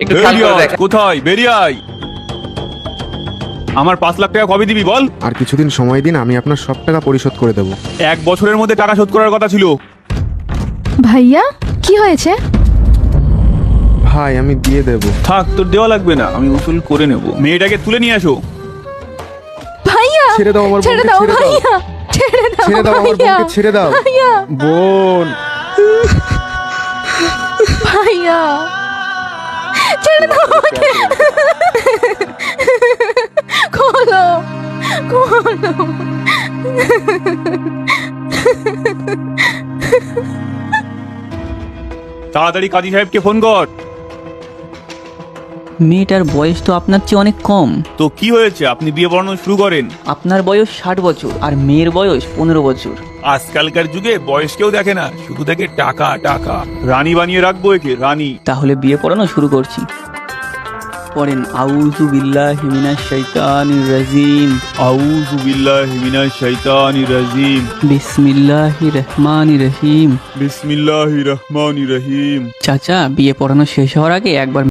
একটু খেয়াল করে দেখ কোথায়? বেরিয়ে আয় আমার পাঁচ লাখ টাকা কবে দিবি বল? আর কিছুদিন সময় দিন আমি আপনার সব টাকা পরিশোধ করে দেবো। এক বছরের মধ্যে টাকা শোধ করার কথা ছিল। ভাইয়া কি হয়েছে? ভাই আমি দিয়ে দেবো। থাক তোর দেওয়া লাগবে না আমি উসুল করে নেব। মেয়েটাকে তুলে নিয়ে আসো। ভাইয়া ছেড়ে দাও আমার ছেড়ে বোনকে, দাও ছেড়ে দাও। ভাইয়া ছেড়ে দাও ছেড়ে দাও আমার ভাইয়া। বোনকে ছেড়ে দাও। ভাইয়া। বোন। ভাইয়া। ছেড়ে দাও আমাকে। খোলো খোলো তাড়াতাড়ি কাজী সাহেবকে ফোন কর। মেয়েটার বয়স তো আপনার চেয়ে অনেক কম। তো কি হয়েছে? আপনি বিয়ে পড়ানো শুরু করেন। আপনার বয়স ষাট বছর আর মেয়ের বয়স পনেরো বছর। আজকালকার যুগে বয়স কেউ দেখে না শুধু দেখে টাকা টাকা। রানী বানিয়ে রাখব একে রানী। তাহলে বিয়ে পড়ানো শুরু করছি। পড়েন আউযু বিল্লাহি মিনাশ শাইতানির রাজিম। আউযু বিল্লাহি মিনাশ শাইতানির রাজিম। বিসমিল্লাহির রহমানির রহিম। বিসমিল্লাহির রহমানির রহিম। চাচা বিয়ে পড়ানো শেষ হওয়ার আগে একবার